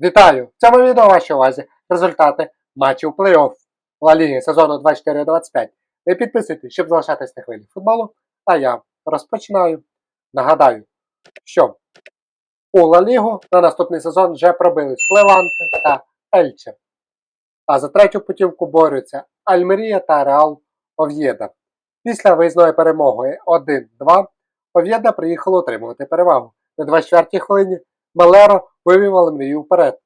Вітаю! В цьому відео вашій увазі результати матчів плей-офф Ла Ліги сезону 24-25. Ви підписуйтесь, щоб залишатись на хвилі футболу. А я розпочинаю. Нагадаю, що у Ла Лігу на наступний сезон вже пробились Леванте та Ельче. А за третю путівку борються Альмерія та Реал Ов'єда. Після виїзної перемоги 1-2 Ов'єда приїхало отримувати перевагу. На 24-й хвилині Малеро вивів Альмерію вперед.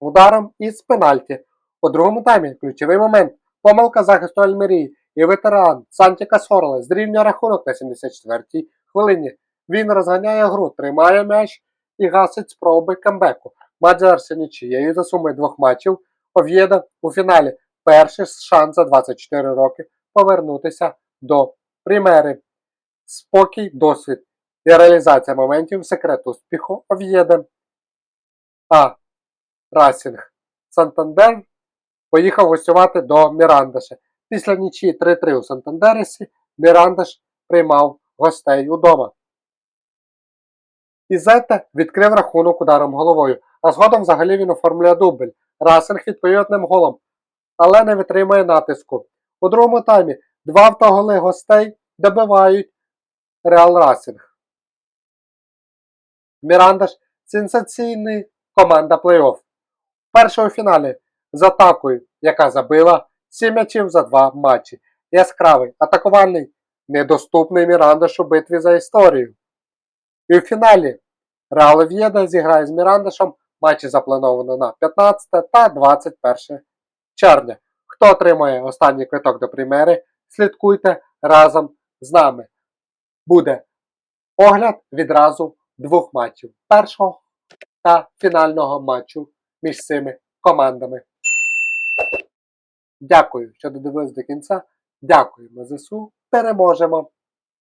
Ударом із пенальті. У другому таймі ключовий момент. Помилка захисту Альмерії і ветеран Санті Касорле зрівнює рахунок на 74-й хвилині. Він розганяє гру, тримає м'яч і гасить спроби камбеку. Матч завершився нічиєю за сумою двох матчів. Ов'єда у фіналі перший шанс за 24 роки повернутися до примери. Спокій, досвід і реалізація моментів секрет успіху Ов'єда. А Расінг Сантандер поїхав гостювати до Мірандеша. Після нічі 3-3 у Сантандересі Мірандеш приймав гостей удома. Ізете відкрив рахунок ударом головою, а згодом взагалі він оформлює дубль. Расинг відповів одним голом, але не витримує натиску. У другому таймі два автоголи гостей добивають Реал Расінг. Мірандаш сенсаційний команда плей-офф. Першого фіналі з атакою, яка забила 7 м'ячів за два матчі. Яскравий, атакувальний, недоступний Мірандаш у битві за історію. І в фіналі Реал Ов'єда зіграє з Мірандашем матчі заплановано на 15 та 21 червня. Хто отримає останній квиток до прем'єри, слідкуйте разом з нами. Буде огляд відразу двох матчів. Першого та фінального матчу між цими командами. Дякую, що додивились до кінця. Дякуємо ЗСУ. Переможемо!